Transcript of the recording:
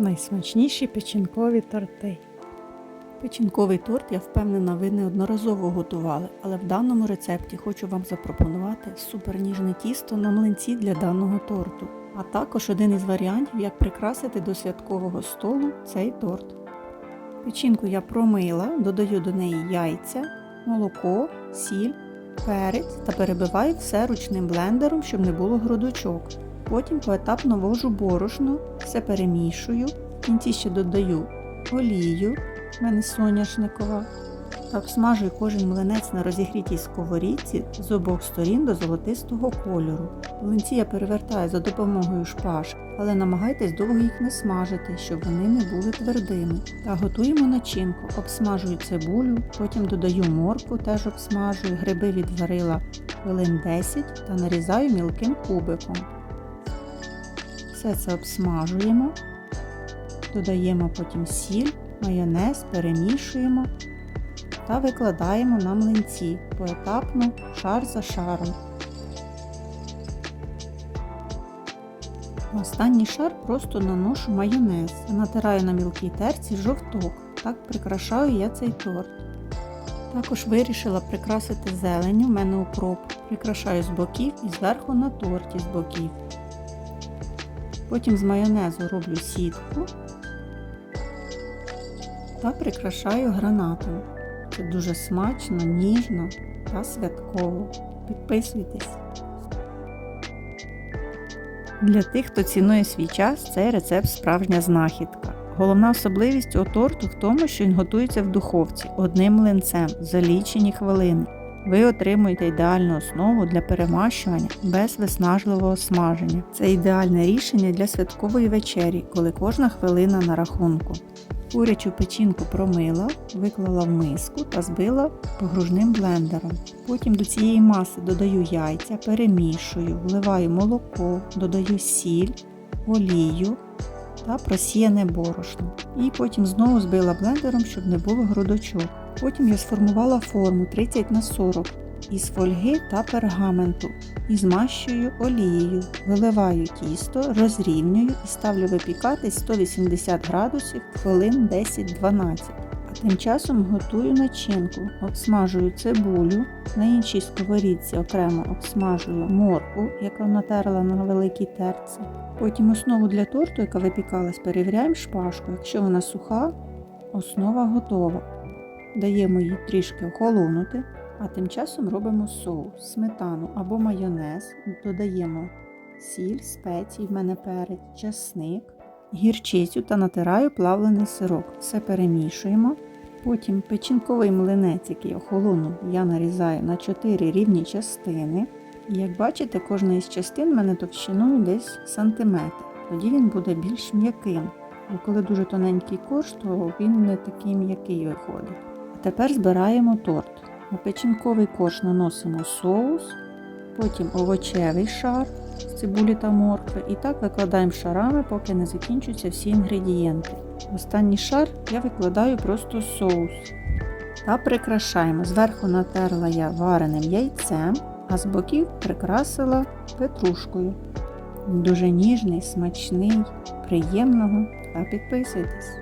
Найсмачніші печінкові торти. Печінковий торт, я впевнена, ви неодноразово готували, але в даному рецепті хочу вам запропонувати суперніжне тісто на млинці для даного торту, а також один із варіантів, як прикрасити до святкового столу цей торт. Печінку я промила, додаю до неї яйця, молоко, сіль, перець та перебиваю все ручним блендером, щоб не було грудочок. Потім поетапно ввожу борошно, все перемішую, в кінці ще додаю олію, в мене соняшникова, обсмажую кожен млинець на розігрітій сковорідці з обох сторін до золотистого кольору. Млинці я перевертаю за допомогою шпаж, але намагайтесь довго їх не смажити, щоб вони не були твердими. Та готуємо начинку, обсмажую цибулю, потім додаю моркву, теж обсмажую, гриби відварила хвилин 10 та нарізаю мілким кубиком. Все це обсмажуємо, додаємо потім сіль, майонез, перемішуємо та викладаємо на млинці поетапно шар за шаром. Останній шар просто наношу майонез, натираю на мілкій терці жовток. Так прикрашаю я цей торт. Також вирішила прикрасити зеленню, в мене укроп. Прикрашаю з боків і зверху на торті з боків. Потім з майонезу роблю сітку та прикрашаю гранатом. Це дуже смачно, ніжно та святково. Підписуйтесь. Для тих, хто цінує свій час, цей рецепт справжня знахідка. Головна особливість у торту в тому, що він готується в духовці одним млинцем за лічені хвилини. Ви отримуєте ідеальну основу для перемащування без виснажливого смаження. Це ідеальне рішення для святкової вечері, коли кожна хвилина на рахунку. Курячу печінку промила, виклала в миску та збила погружним блендером. Потім до цієї маси додаю яйця, перемішую, вливаю молоко, додаю сіль, олію та просіяне борошно. І потім знову збила блендером, щоб не було грудочок. Потім я сформувала форму 30 на 40 із фольги та пергаменту і змащую олією, виливаю тісто, розрівнюю і ставлю випікати 180 градусів хвилин 10-12. А тим часом готую начинку, обсмажую цибулю, на іншій сковорідці окремо обсмажую моркву, яку натерла на великій терці. Потім основу для торту, яка випікалась, перевіряємо шпажкою. Якщо вона суха, основа готова. Даємо їй трішки охолонути, а тим часом робимо соус, сметану або майонез, додаємо сіль, спеції, в мене перець, часник, гірчицю та натираю плавлений сирок. Все перемішуємо. Потім печінковий млинець, який охолонув, я нарізаю на 4 рівні частини. І як бачите, кожна із частин мене товщиною десь сантиметр. Тоді він буде більш м'яким. Коли дуже тоненький корж, то він не такий м'який виходить. Тепер збираємо торт. На печінковий корж наносимо соус, потім овочевий шар з цибулі та моркви. І так викладаємо шарами, поки не закінчуються всі інгредієнти. Останній шар я викладаю просто соус. Та прикрашаємо. Зверху натерла я вареним яйцем, а з боків прикрасила петрушкою. Дуже ніжний, смачний, приємного та підписуйтесь.